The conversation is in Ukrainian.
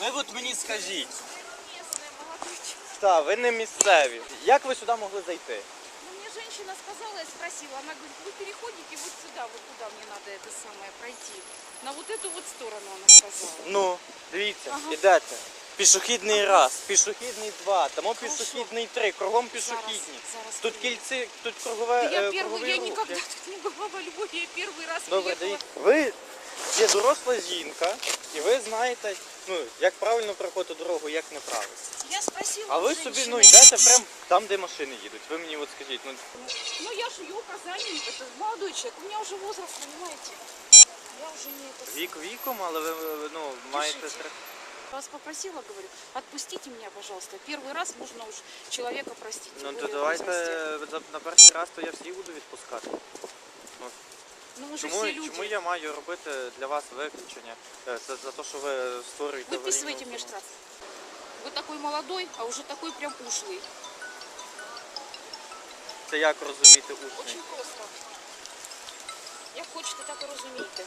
Ви от мені скажіть. Местная, молодой человек. Так, ви не місцеві. Як ви сюди могли зайти? Ну, мне женщина сказала, я спросила, она говорит, вы переходите вот сюда, вот куда мне надо это самое пройти. На вот эту вот сторону она сказала. Ну, дивіться, Ага. ідете. Пішохідний раз, пішохідний два, тому Хорошо. пішохідний три, кругом пішохідні. Зараз, зараз Тут перейду. кільці, тут кругове, Да я е, первый, круговий я рух. никогда тут не была во Львове, я первый раз Добре, приехала. дивіться. Ви є доросла жінка, і ви знаєте, ну, як правильно проходити дорогу, як неправильно. Я спросила А у ви собі ну женщины. йдете прямо там, де машини їдуть. Ви мені от скажіть, ну Ну я же ее указания, это молодой человек, у меня уже возраст, понимаете? Я уже не это... вік віком, але ви ви, ну маєте Пишіть. тр- Вас попросила, говорю, отпустите меня, пожалуйста. Первый раз можно уж человека простить. тем Ну то более в давайте возрасте. за- на перший раз, то я всіх буду відпускати. Ну мы же Чому, все люди. чому я маю робити для вас виключення е, за, за те, що ви створюєте Выписывайте аварійну мне зону? штраф. Вы такой молодой, а уже такой прям ушлый. Це як розуміти учні? Очень просто. Як хочете, так і розумієте.